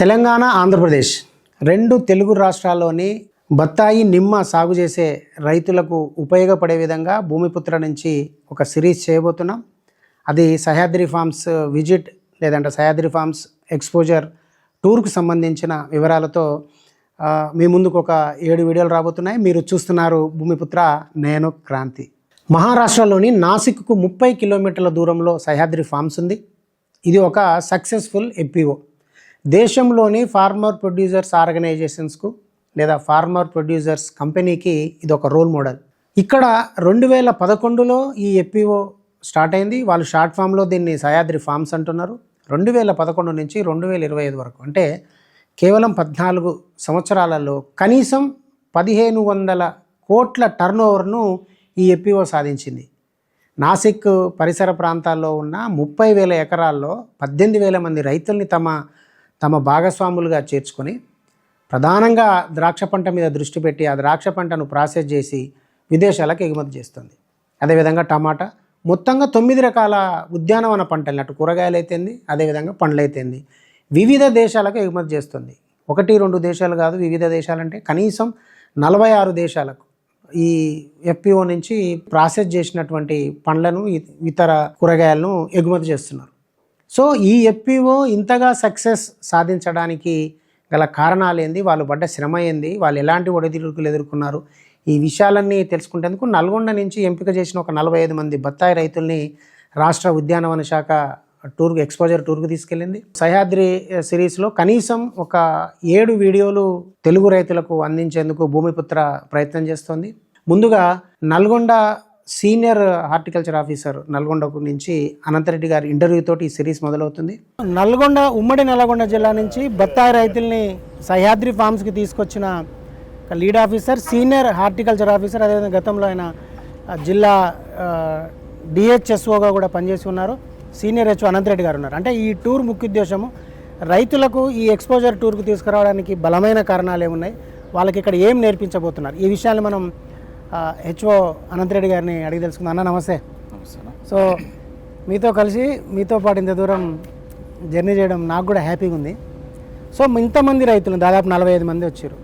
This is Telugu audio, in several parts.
తెలంగాణ ఆంధ్రప్రదేశ్ రెండు తెలుగు రాష్ట్రాల్లోని బత్తాయి నిమ్మ సాగు చేసే రైతులకు ఉపయోగపడే విధంగా భూమిపుత్ర నుంచి ఒక సిరీస్ చేయబోతున్నాం. అది సహ్యాద్రి ఫార్మ్స్ విజిట్ లేదంటే సహ్యాద్రి ఫార్మ్స్ ఎక్స్పోజర్ టూర్కు సంబంధించిన వివరాలతో మీ ముందుకు ఒక ఏడు వీడియోలు రాబోతున్నాయి. మీరు చూస్తున్నారు భూమిపుత్ర నేను క్రాంతి. మహారాష్ట్రలోని నాసిక్కు ముప్పై కిలోమీటర్ల దూరంలో సహ్యాద్రి ఫార్మ్స్ ఉంది. ఇది ఒక సక్సెస్ఫుల్ ఎపిఓ దేశంలోని ఫార్మర్ ప్రొడ్యూసర్స్ ఆర్గనైజేషన్స్కు లేదా ఫార్మర్ ప్రొడ్యూసర్స్ కంపెనీకి ఇది ఒక రోల్ మోడల్. ఇక్కడ రెండు వేల పదకొండులో ఈ ఎఫ్పిఓ స్టార్ట్ అయింది. వాళ్ళు షార్ట్ ఫామ్లో దీన్ని సయాద్రి ఫార్మ్స్ అంటున్నారు. రెండు వేల పదకొండు నుంచి రెండు వేల ఇరవై ఐదు వరకు. అంటే కేవలం పద్నాలుగు సంవత్సరాలలో కనీసం పదిహేను వందల కోట్ల టర్న్ ఓవర్ను ఈ ఎఫ్పిఓ సాధించింది. నాసిక్ పరిసర ప్రాంతాల్లో ఉన్న ముప్పై వేల ఎకరాల్లో పద్దెనిమిది వేల మంది రైతుల్ని తమ తమ భాగస్వాములుగా చేర్చుకొని ప్రధానంగా ద్రాక్ష పంట మీద దృష్టి పెట్టి ఆ ద్రాక్ష పంటను ప్రాసెస్ చేసి విదేశాలకు ఎగుమతి చేస్తుంది. అదేవిధంగా టమాటా మొత్తంగా తొమ్మిది రకాల ఉద్యానవన పంటలు అటు కూరగాయలు అయితేంది అదేవిధంగా పండ్లు అయితేంది వివిధ దేశాలకు ఎగుమతి చేస్తుంది. ఒకటి రెండు దేశాలు కాదు వివిధ దేశాలంటే కనీసం నలభై ఆరు దేశాలకు ఈ ఎఫ్పిఓ నుంచి ప్రాసెస్ చేసినటువంటి పండ్లను ఇతర కూరగాయలను ఎగుమతి చేస్తున్నారు. సో ఈ ఎఫ్పిఓ ఇంతగా సక్సెస్ సాధించడానికి గల కారణాలు ఏంది? వాళ్ళు పడ్డ శ్రమ ఏంది? వాళ్ళు ఎలాంటి ఒడిదుడుకులు ఎదుర్కొన్నారు? ఈ విషయాలన్నీ తెలుసుకుంటేందుకు నల్గొండ నుంచి ఎంపిక చేసిన ఒక నలభై ఐదు మంది బత్తాయి రైతుల్ని రాష్ట్ర ఉద్యానవన శాఖ టూర్ ఎక్స్పోజర్ టూర్కు తీసుకెళ్ళింది. సహ్యాద్రి సిరీస్లో కనీసం ఒక ఏడు వీడియోలు తెలుగు రైతులకు అందించేందుకు భూమిపుత్ర ప్రయత్నం చేస్తోంది. ముందుగా నల్గొండ సీనియర్ హార్టికల్చర్ ఆఫీసర్ నల్గొండకు నుంచి అనంతరెడ్డి గారి ఇంటర్వ్యూ ఈ సిరీస్ మొదలవుతుంది. నల్గొండ ఉమ్మడి నల్గొండ జిల్లా నుంచి బత్తాయి రైతుల్ని సహ్యాద్రి ఫార్మ్స్కి తీసుకొచ్చిన lead officer senior horticulture officer అదేవిధంగా గతంలో ఆయన జిల్లా డిహెచ్ఎస్ఓగా కూడా పనిచేసి ఉన్నారు. సీనియర్ హెచ్ఓ అనంతరెడ్డి గారు ఉన్నారు. అంటే ఈ టూర్ ముఖ్య ఉద్దేశము రైతులకు ఈ ఎక్స్పోజర్ టూర్కు తీసుకురావడానికి బలమైన కారణాలు ఏమున్నాయి? వాళ్ళకి ఇక్కడ ఏం నేర్పించబోతున్నారు? ఈ విషయాన్ని మనం హెచ్ఓ అనంతరెడ్డి గారిని అడిగి తెలుసుకుందాం. అన్న నమస్తే. సో మీతో కలిసి మీతో పాటు ఇంత దూరం జర్నీ చేయడం నాకు కూడా హ్యాపీగా ఉంది. సో ఇంతమంది రైతులు దాదాపు నలభై ఐదు మంది వచ్చారు.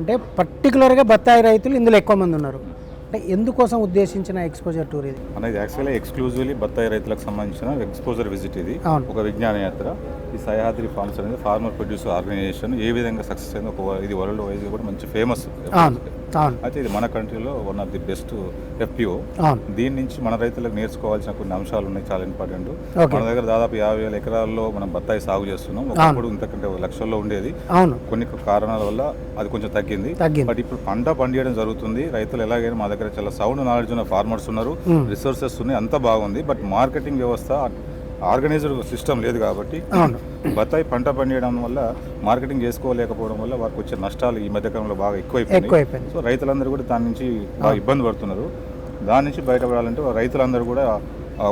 అంటే పర్టికులర్గా బత్తాయి రైతులు ఇందులో ఎక్కువ మంది ఉన్నారు. అంటే ఎందుకోసం ఉద్దేశించిన ఎక్స్పోజర్ టూర్ ఇది? అనేది యాక్చువల్లీ ఎక్స్క్లూజివ్లీ బత్తాయి రైతులకు సంబంధించిన ఎక్స్పోజర్ విజిట్ ఇది. ఒక విజ్ఞాన యాత్ర. ఈ సహ్యాద్రి ఫార్మ్స్ అనేది ఫార్మర్ ప్రొడ్యూసర్ ఆర్గనైజేషన్ ఏ విధంగా సక్సెస్ అయింది ఒక ఇది వరల్డ్ వైజ్ కూడా మంచి ఫేమస్ అయితే ఇది మన కంట్రీలో one of the best FPO దీని నుంచి మన రైతులకు నేర్చుకోవాల్సిన కొన్ని అంశాలు ఉన్నాయి చాలా ఇంపార్టెంట్. మన దగ్గర దాదాపు యాభై వేల ఎకరాల్లో మనం బత్తాయి సాగు చేస్తున్నాం. ఒకప్పుడు ఇంతకంటే లక్షల్లో ఉండేది. అవును. కొన్ని కారణాల వల్ల అది కొంచెం తగ్గింది. బట్ ఇప్పుడు పంట పండియడం జరుగుతుంది. రైతులు ఎలాగైనా మా దగ్గర చాలా సౌండ్ నాలెడ్జ్ ఉన్న ఫార్మర్స్ ఉన్నారు. రిసోర్సెస్ ఉన్నాయి. అంతా బాగుంది. బట్ మార్కెటింగ్ వ్యవస్థ ఆర్గనైజ్డ్ సిస్టమ్ లేదు కాబట్టి బత్తాయి పంట పండియడం వల్ల మార్కెటింగ్ చేసుకోలేకపోవడం వల్ల వారికి వచ్చే నష్టాలు ఈ మధ్యకాలంలో బాగా ఎక్కువైపోయింది సో రైతులందరూ కూడా దాని నుంచి బాగా ఇబ్బంది పడుతున్నారు. దాని నుంచి బయటపడాలంటే రైతులందరూ కూడా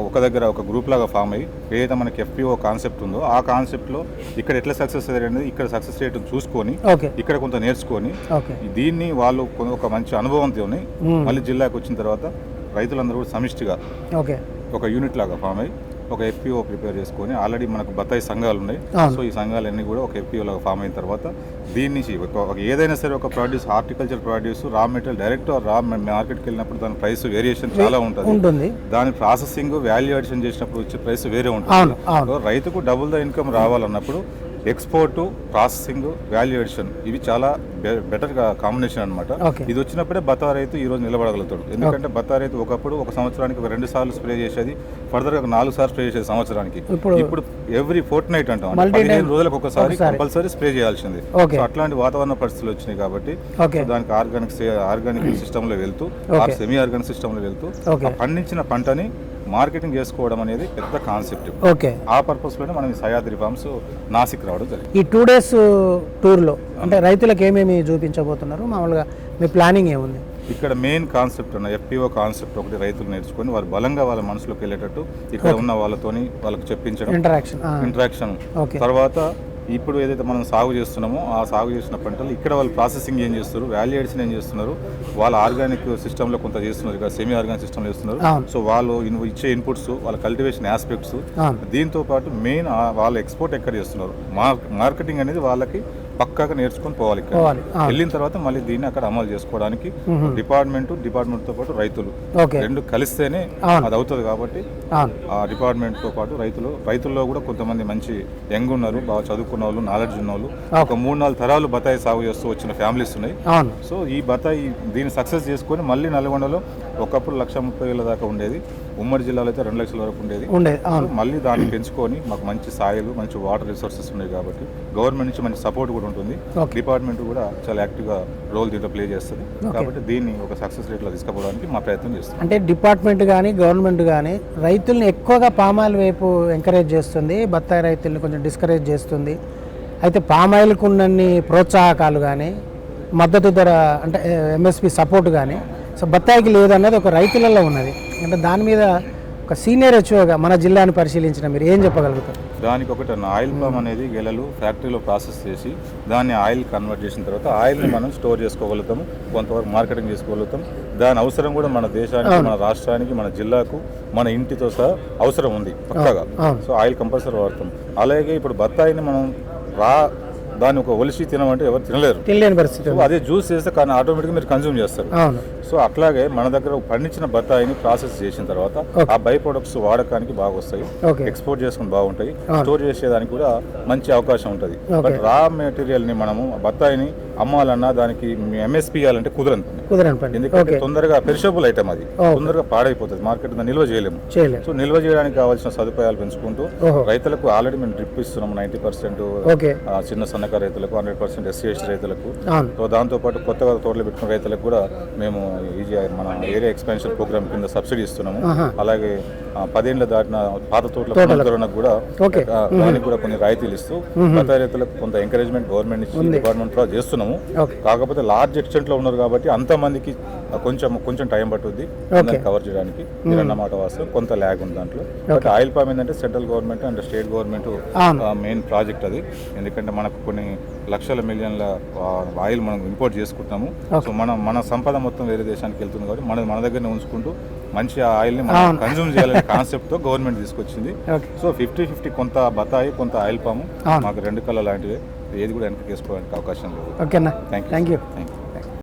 ఒక దగ్గర ఒక గ్రూప్ లాగా ఫామ్ అయ్యి ఏదైతే మనకి ఎఫ్పిఓ కాన్సెప్ట్ ఉందో ఆ కాన్సెప్ట్లో ఇక్కడ ఎట్లా సక్సెస్ అనేది ఇక్కడ సక్సెస్ రేట్ చూసుకొని ఇక్కడ కొంత నేర్చుకొని దీన్ని వాళ్ళు ఒక మంచి అనుభవంతో మ్మ్. మళ్ళీ జిల్లాకు వచ్చిన తర్వాత రైతులందరూ కూడా సమిష్టిగా ఒక యూనిట్ లాగా ఫామ్ అయ్యి ఒక ఎఫ్పిఓ ప్రిపేర్ చేసుకొని ఆల్రెడీ మనకు బత్తాయి సంఘాలు ఉన్నాయి. సో ఈ సంఘాలన్నీ కూడా ఒక ఎఫ్పిఓ లాగా ఫామ్ అయిన తర్వాత దీని నుంచి ఒక ఏదైనా సరే ఒక produce horticulture produce raw material direct raw మార్కెట్కి వెళ్ళినప్పుడు దాని ప్రైస్ వేరియేషన్ చాలా ఉంటుంది. దాని ప్రాసెసింగ్ వాల్యూ అడిషన్ చేసినప్పుడు వచ్చే ప్రైస్ వేరే ఉంటుంది. రైతుకు డబుల్ ద ఇన్కమ్ రావాలన్నప్పుడు ఎక్స్పోర్ట్ ప్రాసెసింగ్ వాల్యూ అడిషన్ ఇవి చాలా బెటర్ కాంబినేషన్ అనమాట ఇది వచ్చినప్పుడే బత్తా రైతు ఈ రోజు నిలబడగలుగుతాడు. ఎందుకంటే బత్తా రైతు ఒకప్పుడు ఒక సంవత్సరానికి ఒక రెండు సార్లు స్ప్రే చేసేది ఫర్దర్ ఒక నాలుగు సార్లు స్ప్రే చేసేది సంవత్సరానికి. ఇప్పుడు ఎవ్రీ ఫోర్ట్ నైట్ అంటాం పదిహేను రోజులకు ఒకసారి. కంపల్సరీ స్ప్రే చేయాల్సింది. సో అట్లాంటి వాతావరణ పరిస్థితులు వచ్చినాయి కాబట్టి దానికి ఆర్గానిక్ ఆర్గానిక్ సిస్టమ్లో వెళ్తూ. సెమీ ఆర్గానిక్ సిస్టమ్లో వెళ్తూ పండించిన పంటని మార్కెటింగ్ చేసుకోవడం అనేది పెద్ద కాన్సెప్ట్. ఓకే. ఆ పర్పస్లోనే మనం ఈ సయాద్రి ఫార్మ్స్ నాసిక్ రావడం జరిగింది. ఈ టూ డేస్ టూర్లో అంటే రైతులకు ఏమేమి చూపించబోతున్నారు? మామూలుగా మీ ప్లానింగ్ ఏముంది? ఇక్కడ మెయిన్ కాన్సెప్ట్ ఉన్న ఎఫ్పిఓ కాన్సెప్ట్ ఒకటి రైతులు నేర్చుకొని వారు బలంగా వాళ్ళ మనసులోకి వెళ్ళేటట్టు ఇక్కడ ఉన్న వాళ్ళతోని వాళ్ళకి చెప్పించడం. Interaction interaction okay. తర్వాత ఇప్పుడు ఏదైతే మనం సాగు చేస్తున్నామో ఆ సాగు చేసిన పంటలు ఇక్కడ వాళ్ళు ప్రాసెసింగ్ ఏం చేస్తారు వాల్యూ ఎడిషన్ ఏం చేస్తున్నారు వాళ్ళ ఆర్గానిక్ సిస్టంలో కొంత చేస్తున్నారు సెమీ ఆర్గానిక్ సిస్టమ్ చేస్తున్నారు. సో వాళ్ళు ఇచ్చే ఇన్పుట్స్ వాళ్ళ కల్టివేషన్ ఆస్పెక్ట్స్ దీంతో పాటు మెయిన్ వాళ్ళ ఎక్స్పోర్ట్ ఎక్కడ చేస్తున్నారు? మార్కెటింగ్ అనేది వాళ్ళకి పక్కాగా నేర్చుకొని పోవాలి ఇక్కడ. పోవాలి. వెళ్ళిన తర్వాత మళ్ళీ దీన్ని అక్కడ అమలు చేసుకోవడానికి డిపార్ట్మెంట్ డిపార్ట్మెంట్తో పాటు రైతులు. ఓకే. రెండు కలిస్తేనే అవును. అది అవుతుంది కాబట్టి అవును. ఆ డిపార్ట్మెంట్తో పాటు రైతులు రైతుల్లో కూడా కొంతమంది మంచి యంగ్ ఉన్నారు బాగా చదువుకున్న వాళ్ళు నాలెడ్జ్ ఉన్న వాళ్ళు. ఒక మూడు నాలుగు తరాలు బత్తాయి సాగు చేస్తూ వచ్చిన ఫ్యామిలీస్ ఉన్నాయి. అవును. సో ఈ బత్తాయి దీన్ని సక్సెస్ చేసుకొని మళ్ళీ నల్గొండలో ఒకప్పుడు లక్ష ముప్పై వేల దాకా ఉండేది. ఉమ్మడి జిల్లాలో అయితే రెండు లక్షల వరకు ఉండేది. ఉండేది అవును. మళ్ళీ దాన్ని పెంచుకొని మాకు మంచి సాయిలు మంచి వాటర్ రిసోర్సెస్ ఉన్నాయి కాబట్టి గవర్నమెంట్ నుంచి మంచి సపోర్ట్ కూడా ఉంటుంది. డిపార్ట్మెంట్ కూడా చాలా యాక్టివ్గా రోల్ దీంట్లో ప్లే చేస్తుంది. కాబట్టి దీన్ని ఒక సక్సెస్ రేట్లో తీసుకుపోవడానికి మా ప్రయత్నం చేస్తాం అంటే డిపార్ట్మెంట్ కానీ గవర్నమెంట్ కానీ రైతుల్ని ఎక్కువగా పామాయిల్ వైపు ఎంకరేజ్ చేస్తుంది బత్తాయి రైతుల్ని కొంచెం డిస్కరేజ్ చేస్తుంది. అయితే పామాయిల్కు ఉన్నన్ని ప్రోత్సాహకాలు కానీ మద్దతు ధర అంటే ఎంఎస్పి సపోర్ట్ కానీ సో బత్తాయికి లేదన్నది ఒక రైతులలో ఉన్నది. అంటే దాని మీద ఒక సీనియర్ హెచ్ఓగా మన జిల్లాని పరిశీలించిన మీరు ఏం చెప్పగలుగుతారు? దానికి ఒకటి ఆయిల్ పామ్ అనేది గెలలు ఫ్యాక్టరీలో ప్రాసెస్ చేసి దాన్ని ఆయిల్ కన్వర్ట్ చేసిన తర్వాత ఆయిల్ని మనం స్టోర్ చేసుకోగలుగుతాం కొంతవరకు మార్కెటింగ్ చేసుకోగలుగుతాం దాని అవసరం కూడా మన దేశానికి మన రాష్ట్రానికి మన జిల్లాకు మన ఇంటితో సహా అవసరం ఉంది పక్కగా. సో ఆయిల్ కంపల్సరీ వాడతాం. అలాగే ఇప్పుడు బత్తాయిని మనం రా దాన్ని ఒక ఒలిసి తినమంటే ఎవరు తినలేరు. తెలియని పరిస్థితి. అదే జ్యూస్ చేస్తే కానీ ఆటోమేటిక్గా మీరు కన్జ్యూమ్ చేస్తారు. సో అట్లాగే మన దగ్గర పండించిన బత్తాయిని ప్రాసెస్ చేసిన తర్వాత ఆ బై ప్రొడక్ట్స్ వాడకానికి బాగా వస్తాయి ఎక్స్పోర్ట్ చేసుకుని బాగుంటాయి. స్టోర్ చేసేదానికి కూడా మంచి అవకాశం ఉంటుంది. బట్ రా మెటీరియల్ని మనము ఆ బత్తాయిని అమ్మాలన్నా దానికి ఎంఎస్పీ ఇవ్వాలంటే కుదరదు. కుదరని పని. ఎందుకంటే తొందరగా పెరిషబుల్ ఐటమ్ అది. తొందరగా పాడైపోతుంది. మార్కెట్ నిల్వ చేయలేము. సో నిల్వ చేయడానికి కావాల్సిన సదుపాయాలు పెంచుకుంటూ రైతులకు ఆల్రెడీ మేము డ్రిప్ ఇస్తున్నాము నైంటీ పర్సెంట్ చిన్న సన్నకారు రైతులకు హండ్రెడ్ పర్సెంట్ ఎస్సీ ఎస్టీ రైతులకు. సో దాంతోపాటు కొత్తగా తోటలు పెట్టుకున్న రైతులకు కూడా మేము ఈజీ మన ఏరియా ఎక్స్పాన్షన్ ప్రోగ్రామ్ కింద సబ్సిడీ ఇస్తున్నాము. అలాగే పదేళ్ళు దాటిన పాత తోటల పునరుద్ధరణకు కూడా దానికి కూడా కొన్ని రాయితీలు ఇస్తూ కొత్త రైతులకు కొంత ఎంకరేజ్మెంట్ గవర్నమెంట్ నుంచి డిపార్ట్మెంట్ ద్వారా చేస్తున్నాము ఓకే. కాకపోతే లార్జ్ ఎక్స్టెంట్లో ఉన్నారు కాబట్టి అంత మందికి కొంచెం కొంచెం టైం పట్టుద్ది. కవర్ చేయడానికి. అన్నమాట వాస్తవం. కొంత ల్యాగ్ ఉంది దాంట్లో. బట్ ఆయిల్ పామ్ ఏంటంటే central government and state government main project అది. ఎందుకంటే మనకు కొన్ని లక్షల మిలియన్ల ఆయిల్ మనం ఇంపోర్ట్ చేసుకుంటున్నాము. సో మన మన సంపద మొత్తం వేరే దేశానికి వెళ్తుంది కాబట్టి మన మన దగ్గరనే ఉంచుకుంటూ మంచి ఆయిల్ని మనం కన్జ్యూమ్ చేయాలనే కాన్సెప్ట్తో గవర్నమెంట్ తీసుకొచ్చింది. సో ఫిఫ్టీ ఫిఫ్టీ కొంత బతాయి కొంత ఆయిల్ పాము. మాకు రెండు కళ్ళ లాంటివి. ఏది కూడా వెనక్కి వేసుకోవడానికి అవకాశం లేదు. ఓకేనా? Thank you thank you